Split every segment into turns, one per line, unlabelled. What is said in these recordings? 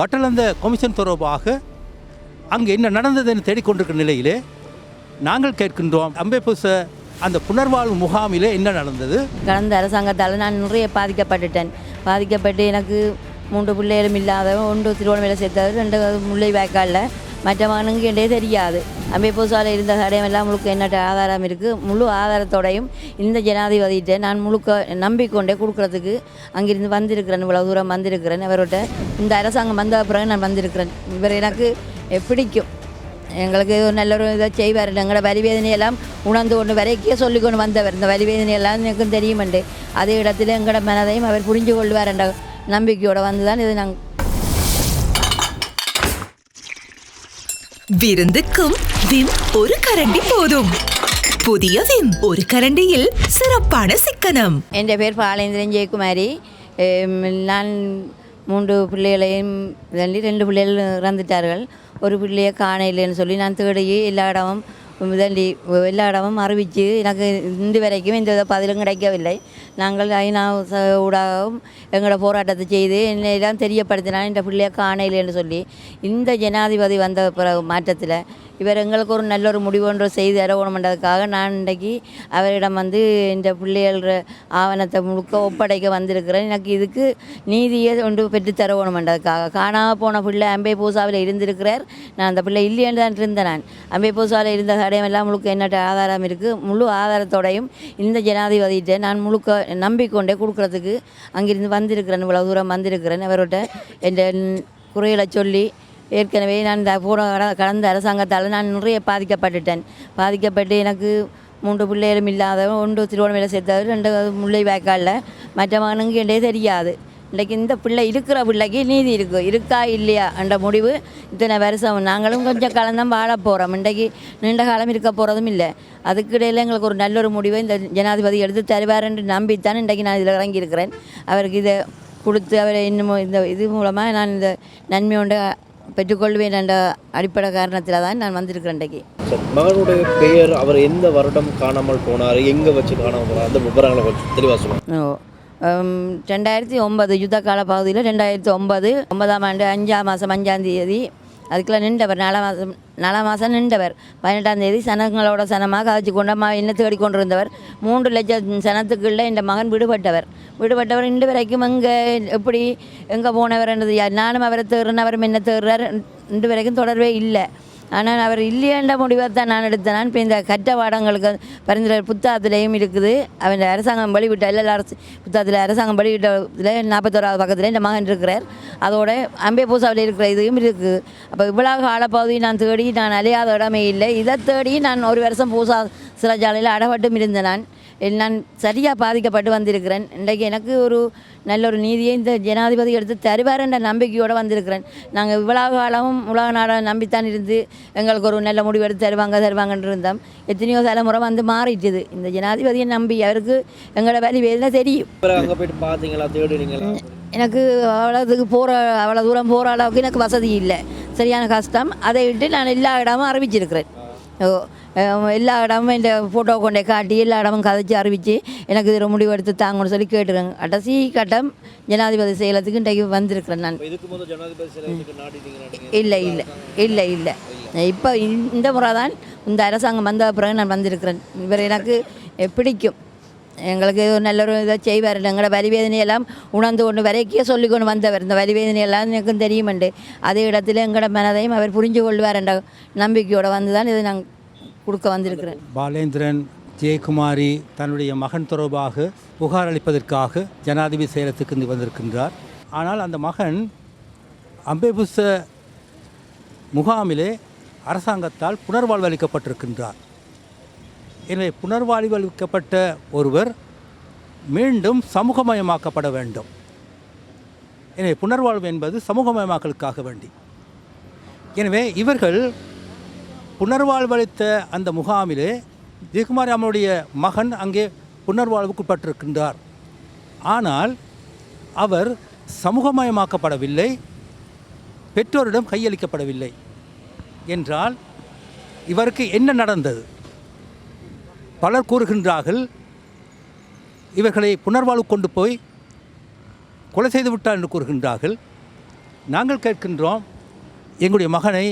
Batalanda commission தொடர்பாக அங்கு என்ன நடந்தது என்று தேடிக்கொண்டிருக்கிற நிலையிலே நாங்கள் கேட்கின்றோம். அம்பேபூச அந்த புனர்வாழ்வு முகாமிலே என்ன நடந்தது?
கடந்த அரசாங்கத்தால் நான் நிறைய பாதிக்கப்பட்டுட்டேன். பாதிக்கப்பட்டு எனக்கு மூன்று பிள்ளைகளும் இல்லாதவன் ஒன்று திருவண்ணாமலை சேர்த்தவர் ரெண்டு முல்லை வாய்க்காலில் மற்ற தெரியாது. என்றே தெரியாது அம்பேபூசாவில் இருந்த தடயமெல்லாம் முழுக்க என்னட்ட ஆதாரம் இருக்குது முழு ஆதாரத்தோடையும் இந்த ஜனாதிபதிகிட்ட நான் முழுக்க நம்பிக்கொண்டே கொடுக்குறதுக்கு அங்கிருந்து வந்திருக்கிறேன். இவ்வளோ தூரம் வந்திருக்கிறேன். இவரோட இந்த அரசாங்கம் வந்த பிறகு நான் வந்திருக்கிறேன். இவர் எனக்கு பிடிக்கும். எங்களுக்கு ஒரு நல்ல ஒரு இதை செய்வார். எங்களோட வலிவேதனையெல்லாம் உணர்ந்து கொண்டு வரைக்கே சொல்லி கொண்டு வந்தவர். இந்த வலிவேதனையெல்லாம் எனக்கும் தெரியுமண்டு. அதே இடத்துல எங்களோட மனதையும் அவர் புரிஞ்சு கொள்வார் என்ற நம்பிக்கையோடு வந்து தான் இது நாங்கள்
விருந்துக்கும் விம் ஒரு கரண்டி போதும். புதிய விம் ஒரு கரண்டியில் சிறப்பான சிக்கனம்.
என் பேர் பாலேந்திரன் ஜெயக்குமாரி நான் மூன்று பிள்ளைகளையும் தள்ளி ரெண்டு பிள்ளைகள் இறந்துட்டார்கள் ஒரு பிள்ளையை காண இல்லைன்னு சொல்லி நான் தேடி எல்லா இடமும் தள்ளி எல்லா இடமும் அறிவித்து எனக்கு இன்று வரைக்கும் எந்த பதிலும் கிடைக்கவில்லை நாங்கள் ஐநா ச- ஊடாகவும் எங்களோட போராட்டத்தை செய்து என்னை எல்லாம் தெரியப்படுத்தினா இந்த பிள்ளையை காணையில்லைன்னு சொல்லி. இந்த ஜனாதிபதி வந்த பிறகு மாற்றத்தில் இவர் எங்களுக்கு ஒரு நல்ல ஒரு முடிவு ஒன்று செய்து தரணுன்றதுக்காக நான் இன்றைக்கு அவரிடம் வந்து இந்த பிள்ளைகள் ஆவணத்தை முழுக்க ஒப்படைக்க வந்திருக்கிறேன். எனக்கு இதுக்கு நீதியை ஒன்று பெற்று தரணுன்றதுக்காக காணாமல் போன பிள்ளை அம்பை பூசாவில் இருந்திருக்கிறார். நான் அந்த பிள்ளை இல்லைன்னு தான் இருந்தேன் நான். அம்பை பூசாவில் இருந்த தடயமெல்லாம் முழுக்க என்னட்ட ஆதாரம் இருக்குது முழு ஆதாரத்தோடையும் இந்த ஜனாதிபதியிட்ட நான் முழுக்க நம்பிக்கொண்டே கொடுக்குறதுக்கு அங்கிருந்து வந்திருக்கிறேன். இவ்வளோ தூரம் வந்திருக்கிறேன். அவரோட என் குறைகளை சொல்லி ஏற்கனவே நான் இந்த போன கடந்த அரசாங்கத்தால் நான் நிறைய பாதிக்கப்பட்டுட்டேன். பாதிக்கப்பட்டு எனக்கு மூன்று பிள்ளைகளும் இல்லாத ஒன்று திருவண்ணாமலை சேர்த்தவர் ரெண்டு முல்லை வாய்க்காலில். மற்ற மகனுக்கு என்றே தெரியாது. இன்றைக்கு இந்த பிள்ளை இருக்கிற பிள்ளைக்கு நீதி இருக்குது இருக்கா இல்லையா என்ற முடிவு இத்தனை வருஷம். நாங்களும் கொஞ்சம் கலந்தான் வாழப்போகிறோம் வாழ போகிறோம் இன்றைக்கு நீண்ட காலம் இருக்க போகிறதும் இல்லை. அதுக்கிடையில் எங்களுக்கு ஒரு நல்ல ஒரு முடிவை இந்த ஜனாதிபதி எடுத்து தருவார் என்று நம்பித்தான் இன்றைக்கு நான் இதில் இறங்கியிருக்கிறேன். அவருக்கு இதை கொடுத்து அவரை இன்னும் இந்த இது மூலமாக நான் இந்த நன்மையோட பெற்றுக்கொள்வேன் என்ற அடிப்படை காரணத்தில் தான் நான் வந்திருக்கிறேன் இன்றைக்கு.
மகனுடைய பெயர் அவர் எந்த வருடம் காணாமல் போனார் எங்கே வச்சு காணாமல் போனார் அந்த விவரங்களை கொஞ்சம் தெளிவாக சொல்லுங்கள்
ஓ ரெண்டாயிரத்தி ஒன்பது யுத்த கால பகுதியில் ரெண்டாயிரத்தி ஒன்பது ஒன்பதாம் ஆண்டு அஞ்சாம் மாதம் அஞ்சாம் தேதி அதுக்கெல்லாம் நின்றவர் நாலாம் மாதம் நாலாம் மாதம் நின்றவர். பதினெட்டாம் தேதி சனங்களோட சனமாக கதைச்சு கொண்டு அம்மா என்ன தேடி கொண்டிருந்தவர் மூன்று லட்சம் சனத்துக்குள்ளே இந்த மகன் விடுபட்டவர். விடுபட்டவர் இன்று வரைக்கும் எங்கே எப்படி எங்கே போனவர்ன்றது யார்? நானும் அவரை தேர்றேன் அவரும் என்ன தேர்றார் இன்று வரைக்கும் தொடர்பே இல்லை. ஆனால் அவர் இல்லையன்ற முடிவை தான் நான் எடுத்தேன். நான் இப்போ இந்த கட்ட வாடங்களுக்கு பரிந்துரை புத்தாத்துலேயும் இருக்குது. அவன் அரசாங்கம் வெளிவிட்ட எல்லா அரசு புத்தாத்தில் அரசாங்கம் வெளியிட்டதில் நாற்பத்தோராவது பக்கத்தில் இந்த மகன் இருக்கிறார். அதோட அம்பே பூசாவில் இருக்கிற இதுவும் இருக்குது. அப்போ இவ்வளவு காலப்பகுதி நான் தேடி நான் அலையாத இடமே இல்லை. இதை தேடி நான் ஒரு வருஷம் பூசா சிறைச்சாலையில் அடவட்டும் இருந்தேன் நான். நான் சரியாக பாதிக்கப்பட்டு வந்திருக்கிறேன். இன்றைக்கு எனக்கு ஒரு நல்ல ஒரு நீதியை இந்த ஜனாதிபதி எடுத்து தருவார் என்ற நம்பிக்கையோடு வந்திருக்கிறேன். நாங்கள் இவ்வளவு காலமும் உலக நாடை நம்பித்தான் இருந்து எங்களுக்கு ஒரு நல்ல முடிவு எடுத்து தருவாங்க தருவாங்கன்னு இருந்தோம். எத்தனையோ தலைமுறை வந்து மாறிட்டுது. இந்த ஜனாதிபதியை நம்பி அவருக்கு எங்களோட வேலை வேலை தெரியும்.
அங்கே போயிட்டு பார்த்தீங்களா
எனக்கு அவ்வளோதுக்கு போகிற அவ்வளோ தூரம் போகிற அளவுக்கு எனக்கு வசதி இல்லை. சரியான கஷ்டம். அதை விட்டு நான் எல்லா இடமும் அறிவிச்சிருக்கிறேன். எல்லா இடமும் இந்த ஃபோட்டோ கொண்டே காட்டி எல்லா இடமும் கதைச்சி அறிவித்து எனக்கு இது ஒரு முடிவு எடுத்து தாங்கன்னு சொல்லி கேட்டுருங்க கடைசி கட்டம் ஜனாதிபதி செயலத்துக்கு இன்றைக்கு வந்திருக்கிறேன் நான். இல்லை இல்லை இல்லை இல்லை. இப்போ இந்த முறை தான் இந்த அரசாங்கம் வந்த பிறகு நான் வந்திருக்கிறேன். இவர் எனக்கு பிடிக்கும். எங்களுக்கு நல்லொரு நல்ல ஒரு இதை செய்வார். எங்களோட வலிவேதனையெல்லாம் உணர்ந்து கொண்டு வரைக்கே சொல்லி கொண்டு வந்தவர். இந்த வலிவேதனையெல்லாம் எனக்கும் தெரியுமண்டு அதே இடத்துல எங்களோட மனதையும் அவர் புரிஞ்சு கொள்வார் என்ற நம்பிக்கையோடு வந்து தான் இதை நான் கொடுக்க வந்திருக்கிறேன்.
பாலேந்திரன் ஜெயக்குமாரி தன்னுடைய மகன் தொடர்பாக புகார் அளிப்பதற்காக ஜனாதிபதி செயலத்துக்கு இங்கு வந்திருக்கின்றார். ஆனால் அந்த மகன் அம்பேபுச முகாமிலே அரசாங்கத்தால் புனர்வாழ்வு அளிக்கப்பட்டிருக்கின்றார். எனவே புனர்வாழ்வு அளிக்கப்பட்ட ஒருவர் மீண்டும் சமூகமயமாக்கப்பட வேண்டும். எனவே புனர்வாழ்வு என்பது சமூகமயமாக்கலுக்காக வேண்டி. எனவே இவர்கள் புனர்வாழ்வளித்த அந்த முகாமிலே ஜெயக்குமாரி அம்மனுடைய மகன் அங்கே புனர்வாழ்வுக்குட்பட்டிருக்கின்றார். ஆனால் அவர் சமூகமயமாக்கப்படவில்லை பெற்றோரிடம் கையளிக்கப்படவில்லை என்றால் இவருக்கு என்ன நடந்தது? பலர் கூறுகின்றார்கள் இவர்களை புனர்வாழ்வு கொண்டு போய் கொலை செய்து விட்டார் என்று கூறுகின்றார்கள். நாங்கள் கேட்கின்றோம் எங்களுடைய மகனை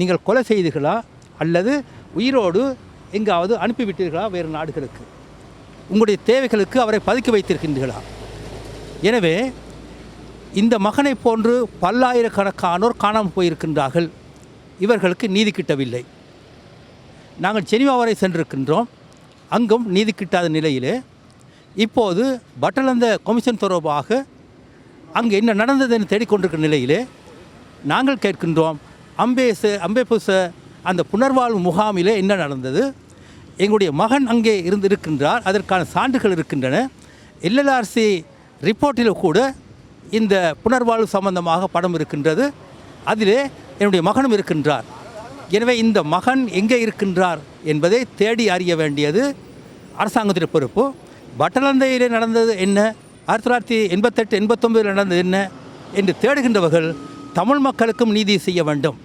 நீங்கள் கொலை செய்தீர்களா? அல்லது உயிரோடு எங்காவது அனுப்பிவிட்டீர்களா? வேறு நாடுகளுக்கு. உங்களுடைய தேவைகளுக்கு அவரை பதுக்கி வைத்திருக்கின்றீர்களா? எனவே இந்த மகனை போன்று பல்லாயிரக்கணக்கானோர் காணாமல் போயிருக்கின்றார்கள். இவர்களுக்கு நீதி கிட்டவில்லை. நாங்கள் ஜெனிவா வரை சென்றிருக்கின்றோம். அங்கும் நீதி கிட்டாத நிலையிலே இப்போது பட்டலந்த கமிஷன் தொடர்பாக அங்கு என்ன நடந்தது என்று தேடிக்கொண்டிருக்கிற நிலையிலே நாங்கள் கேட்கின்றோம் அம்பேச அம்பேபுச அந்த புனர்வாழ்வு முகாமிலே என்ன நடந்தது? எங்களுடைய மகன் அங்கே இருந்து இருக்கின்றார் அதற்கான சான்றுகள் இருக்கின்றன. எல்எல்ஆர்சி ரிப்போர்ட்டில் கூட இந்த புனர்வாழ்வு சம்பந்தமாக படம் இருக்கின்றது. அதிலே என்னுடைய மகனும் இருக்கின்றார். எனவே இந்த மகன் எங்கே இருக்கின்றார் என்பதை தேடி அறிய வேண்டியது அரசாங்கத்தின் பொறுப்பு. பட்டலந்தையிலே நடந்தது என்ன? ஆயிரத்தி தொள்ளாயிரத்தி எண்பத்தெட்டு எண்பத்தொம்பதில் நடந்தது என்ன? என்று தேடுகின்றவர்கள் தமிழ் மக்களுக்கும் நீதி செய்ய வேண்டும்.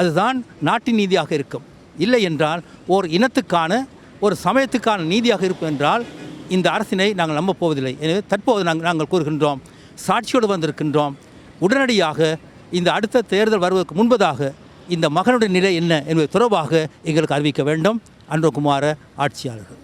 அதுதான் நாட்டின் நீதியாக இருக்கும். இல்லை என்றால் ஓர் இனத்துக்கான ஒரு சமயத்துக்கான நீதியாக இருக்கும் என்றால் இந்த அரசினை நாங்கள் நம்ப போவதில்லை. எனவே தற்போது நாங்கள் நாங்கள் கூறுகின்றோம் சாட்சியோடு வந்திருக்கின்றோம். உடனடியாக இந்த அடுத்த தேர்தல் வருவதற்கு முன்பதாக இந்த மகனுடைய நிலை என்ன என்பது தொடர்பாக எங்களுக்கு அறிவிக்க வேண்டும். அன்றகுமார ஆட்சியாளர்கள்.